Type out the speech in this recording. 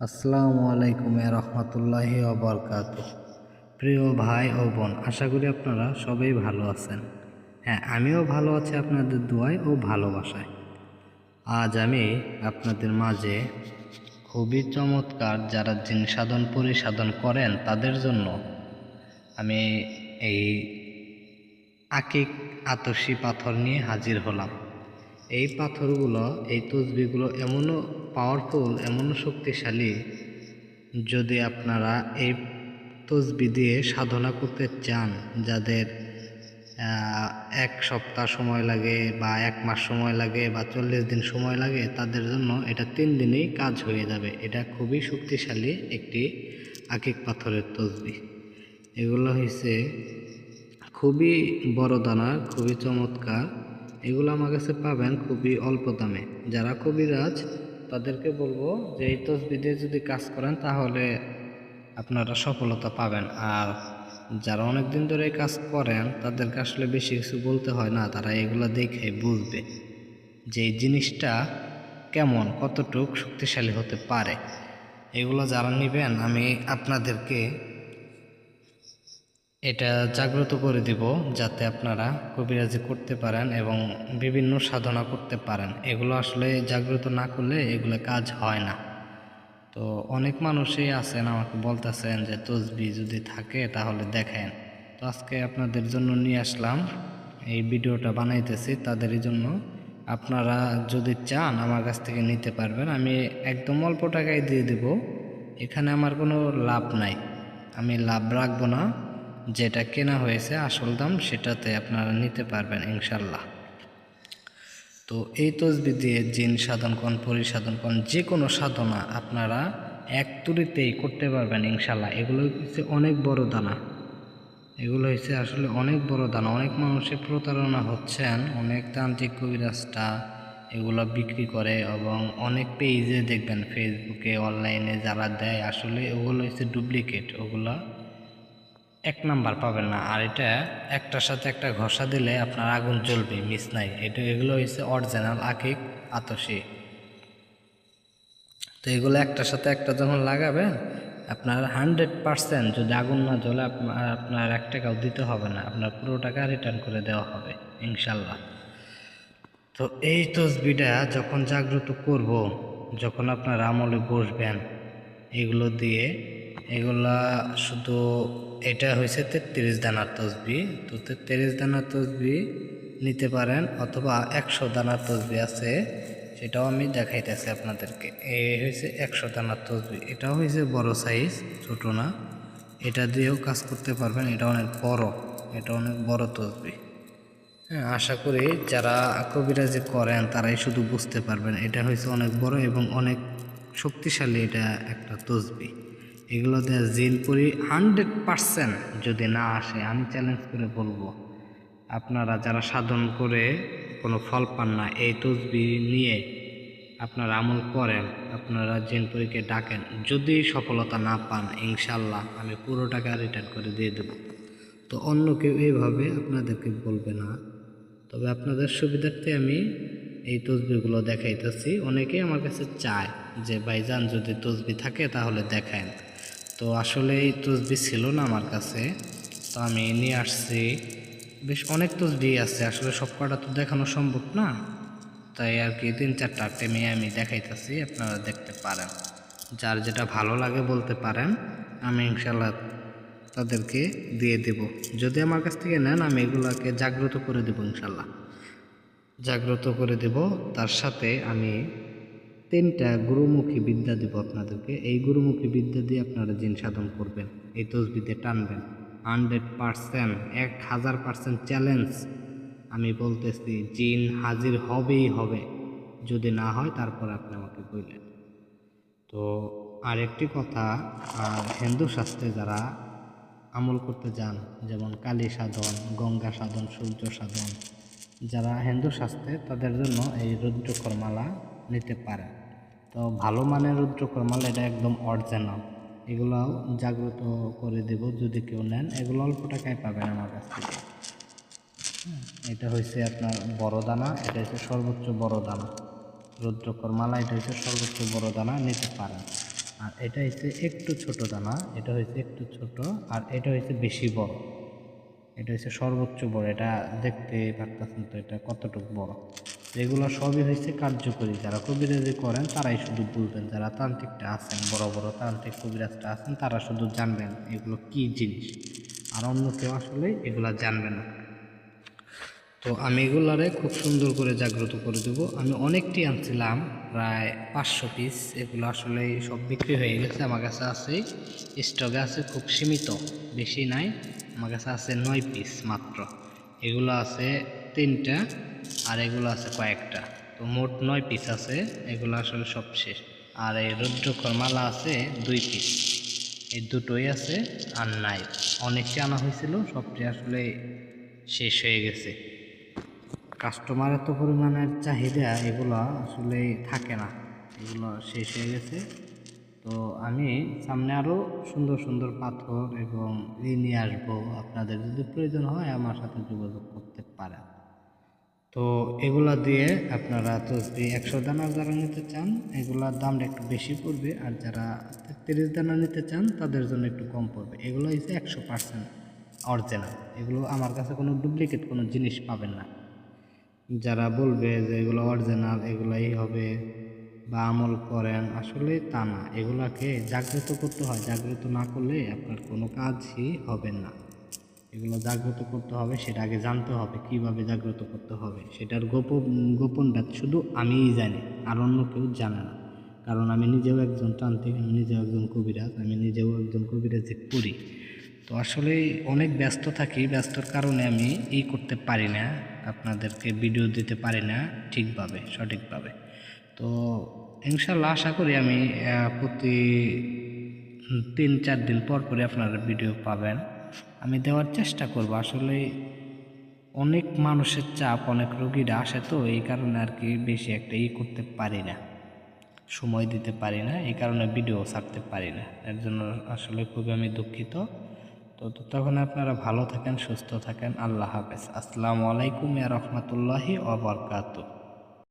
আসসালামু আলাইকুম রহমতুল্লাহি অবরকাত প্রিয় ভাই ও বোন, আশা করি আপনারা সবাই ভালো আছেন। হ্যাঁ আমিও ভালো আছি আপনাদের দোয়ায় ও ভালোবাসায়। আজ আমি আপনাদের মাঝে খুবই চমৎকার যারা জিন সাধন পরিসাধন করেন তাদের জন্য আমি এই আকিক আতসী পাথর নিয়ে হাজির হলাম। এই পাথরগুলো, এই তসবিগুলো এমনও পাওয়ারফুল এমনও শক্তিশালী যদি আপনারা এই তসবি দিয়ে সাধনা করতে চান, যাদের এক সপ্তাহ সময় লাগে বা এক মাস সময় লাগে বা চল্লিশ দিন সময় লাগে, তাদের জন্য এটা তিন দিনেই কাজ হয়ে যাবে। এটা খুবই শক্তিশালী একটি আকিক পাথরের তসবি। এগুলো হয়েছে খুবই বড় দানা, খুবই চমৎকার। এগুলো আমার কাছে পাবেন খুবই অল্প দামে। যারা কবিরাজ, তাদেরকে বলব যে এই তসবি দিয়ে যদি কাজ করেন তাহলে আপনারা সফলতা পাবেন। আর যারা অনেক দিন ধরে কাজ করেন, তাদেরকে আসলে বেশি কিছু বলতে হয় না, তারা এগুলো দেখে বুঝবে যে জিনিসটা কেমন, কতটুক শক্তিশালী হতে পারে। এগুলো যারা নেবেন, আমি আপনাদেরকে এটা জাগ্রত করে দিব যাতে আপনারা কবিরাজি করতে পারেন এবং বিভিন্ন সাধনা করতে পারেন। এগুলো আসলে জাগ্রত না করলে এগুলো কাজ হয় না। তো অনেক মানুষই আছেন, আমাকে বলতেছেন যে তসবি যদি থাকে তাহলে দেখেন। তো আজকে আপনাদের জন্য নিয়ে আসলাম, এই ভিডিওটা বানাইতেছি তাদেরই জন্য। আপনারা যদি চান আমার কাছ থেকে নিতে পারবেন, আমি একদম অল্প টাকায় দিয়ে দেব। এখানে আমার কোনো লাভ নাই। আমি লাভ রাখব না। যেটা কেনা হয়েছে আসল দাম সেটাতে আপনারা নিতে পারবেন ইনশাল্লাহ তো এই তসবি দিয়ে জিন সাধন কন পরিসাধন কন যে কোনো সাধনা আপনারা এক তুরিতেই করতে পারবেন ইনশাল্লাহ এগুলো হচ্ছে অনেক বড় দানা। এগুলো হচ্ছে আসলে অনেক বড় দানা। অনেক মানুষের প্রতারণা হচ্ছেন, অনেক তান্ত্রিক কবিরাজটা এগুলো বিক্রি করে এবং অনেক পেজে দেখবেন ফেসবুকে অনলাইনে যারা দেয়, আসলে ওগুলো হচ্ছে ডুপ্লিকেট ওগুলো এক নাম্বার পাবেন না। আর এটা একটার সাথে একটা ঘষা দিলে আপনার আগুন জ্বলবে, মিস নাই। এটা এগুলো হচ্ছে অরিজিনাল আকিক আতসি তো এগুলো একটার সাথে একটা যখন লাগাবেন, আপনার হান্ড্রেড পারসেন্ট যদি আগুন না জ্বলে আপনার আপনার এক টাকাও দিতে হবে না। আপনার পুরো টাকা রিটার্ন করে দেওয়া হবে, ইনশাল্লাহ। তো এই তসবিটা যখন জাগ্রত করব, যখন আপনার আমলে বসবেন, এগুলো দিয়ে এগুলা শুধু এটা হয়েছে তেত্রিশ দানার তসবি। তো তেত্রিশ দানার তসবি নিতে পারেন অথবা একশো দানার তসবি আছে, সেটাও আমি দেখাইতেছি আপনাদেরকে। এই হয়েছে একশো দানার তসবি। এটাও হয়েছে বড় সাইজ ছোট না। এটা দিয়েও কাজ করতে পারবেন, এটা অনেক বড়, এটা অনেক বড় তসবি। হ্যাঁ আশা করি যারা কবিরাজি করেন, তারাই শুধু বুঝতে পারবেন এটা হয়েছে অনেক বড় এবং অনেক শক্তিশালী এটা একটা তসবি। এগুলো দিয়ে জিন পরি হান্ড্রেড পারসেন্ট যদি না আসে, আমি চ্যালেঞ্জ করে বলব। আপনারা যারা সাধন করে কোনো ফল পান না, এই তসবি নিয়ে আপনারা আমল করেন, আপনারা জিনপুরিকে ডাকেন। যদি সফলতা না পান ইনশাল্লাহ আমি পুরো টাকা রিটার্ন করে দিয়ে দেবো। তো অন্য কেউ এইভাবে আপনাদেরকে বলবে না। তবে আপনাদের সুবিধার্থে আমি এই তসবিগুলো দেখাইতেছি। অনেকেই আমার কাছে চায় যে, ভাইজান, যদি তসবি থাকে তাহলে দেখান তো আসলে এই তসবি ছিল না আমার কাছে। তো আমি নিয়ে আসছি। বেশ অনেক তসবি আছে, আসলে সব কটা তো দেখানো সম্ভব না। তাই আর কি তিন চারটা টেমে আমি দেখাইতেছি, আপনারা দেখতে পারেন। যার যেটা ভালো লাগে বলতে পারেন, আমি ইনশাল্লাহ তাদেরকে দিয়ে দেব। যদি আমার কাছ থেকে নেন, আমি এগুলাকে জাগ্রত করে দেব ইনশাল্লাহ জাগ্রত করে দেব, তার সাথে আমি তিনটা গুরুমুখী বিদ্যা দেব আপনাদেরকে। এই গুরুমুখী বিদ্যা দিয়ে আপনারা জিন সাধন করবেন, এই তসবিতে টানবেন। হান্ড্রেড পারসেন্ট, এক হাজার পারসেন্ট চ্যালেঞ্জ। আমি বলতেছি, জিন হাজির হবেই হবে। যদি না হয়, তারপর আপনি আমাকে বললেন। তো আরেকটি কথা হিন্দু শাস্ত্রে যারা আমল করতে যান, যেমন কালী সাধন, গঙ্গা সাধন, সূর্য সাধন, যারা হিন্দু শাস্ত্রে, তাদের জন্য এই রুদ্রকর্মালা নিতে পারে তো ভালো মানের রুদ্রকর্মালা, এটা একদম অরিজিনাল এগুলাও জাগ্রত করে দেব যদি কেউ নেন। এগুলো অল্প টাকায় পাবেন আমার কাছ থেকে। এটা হয়েছে আপনার বড় দানা, এটা হচ্ছে সর্বোচ্চ বড় দানা। রুদ্রকর মালা এটা হচ্ছে সর্বোচ্চ বড় দানা, নিতে পারেন। আর এটা হচ্ছে একটু ছোট দানা, এটা হচ্ছে একটু ছোট, আর এটা হচ্ছে বেশি বড়। এটা হচ্ছে সর্বোচ্চ বড়, এটা দেখতে পারতেছেন তো এটা কতটুকু বড়। এগুলো সবই হচ্ছে কার্যকরী। যারা কবিরাজি করেন, তারাই শুধু বলবেন যারা তান্ত্রিকটা আছেন, বড় বড় তান্ত্রিক কবিরাজটা আছেন, তারা শুধু জানবেন এগুলো কি জিনিস। আর অন্য কেউ আসলে এগুলো জানবে না। তো আমি এগুলারে খুব সুন্দর করে জাগ্রত করে দেবো। আমি অনেকটি আনছিলাম, প্রায় পাঁচশো পিস। এগুলো আসলে সব বিক্রি হয়ে গেছে। আমার কাছে আছে, স্টকে আছে খুব সীমিত, বেশি নাই। আমার কাছে আছে নয় পিস মাত্র। এগুলো আছে তিনটা, আর এগুলো আছে কয়েকটা। তো মোট নয় পিস আছে, এগুলো আসলে সব শেষ। আর এই রুদ্রক্ষর মালা আছে দুই পিস এই দুটোই আছে আর নাই। অনেকটি আনা হয়েছিল, সবটি আসলে শেষ হয়ে গেছে। কাস্টমার এত পরিমাণের চাহিদা, এগুলো আসলে থাকে না। এগুলো শেষ হয়ে গেছে। তো আমি সামনে আরও সুন্দর সুন্দর পাথর এবং ই নিয়ে আসব। আপনাদের যদি প্রয়োজন হয়, আমার সাথে যোগাযোগ করতে পারেন। তো এগুলা দিয়ে আপনারা যদি একশো দানা যারা নিতে চান, এগুলার দামটা একটু বেশি পড়বে। আর যারা তিরিশ দানা নিতে চান, তাদের জন্য একটু কম পড়বে। এগুলো হচ্ছে একশো পার্সেন্ট অরিজিনাল। এগুলো আমার কাছে কোনো ডুপ্লিকেট কোনো জিনিস পাবেন না। যারা বলবে যে এগুলো অরিজিনাল, এগুলাই হবে বা আমল করেন, আসলে তা না। এগুলাকে জাগ্রত করতে হয়। জাগ্রত না করলে আপনার কোনো কাজই হবে না। এগুলো জাগ্রত করতে হবে, সেটা আগে জানতে হবে, কীভাবে জাগ্রত করতে হবে, সেটার গোপন গোপন ব্যাত শুধু আমিই জানি, আর অন্য কেউ জানে না। কারণ আমি নিজেও একজন তান্ত্রিক, আমি নিজেও একজন কবিরাজ, আমি নিজেও একজন কবিরাজ করি তো আসলে অনেক ব্যস্ত থাকি, ব্যস্তর কারণে আমি ই করতে পারি না, আপনাদেরকে ভিডিও দিতে পারি না ঠিকভাবে, সঠিকভাবে। তো ইনশাল্লাহ আশা করি আমি প্রতি তিন চার দিন পর পরে আপনারা ভিডিও পাবেন। আমি দেওয়ার চেষ্টা করব। আসলে অনেক মানুষের চাপ, অনেক রোগীরা আসে তো, এই কারণে আর কি বেশি একটা ই করতে পারি না। সময় দিতে পারি না, এই কারণে ভিডিও ছাড়তে পারি না। এর জন্য আসলে খুবই আমি দুঃখিত। তো তখন আপনারা ভালো থাকেন, সুস্থ থাকেন। আল্লাহ হাফেজ। আসসালামু আলাইকুম রহমতুল্লাহি ওয়া বারাকাতুহু।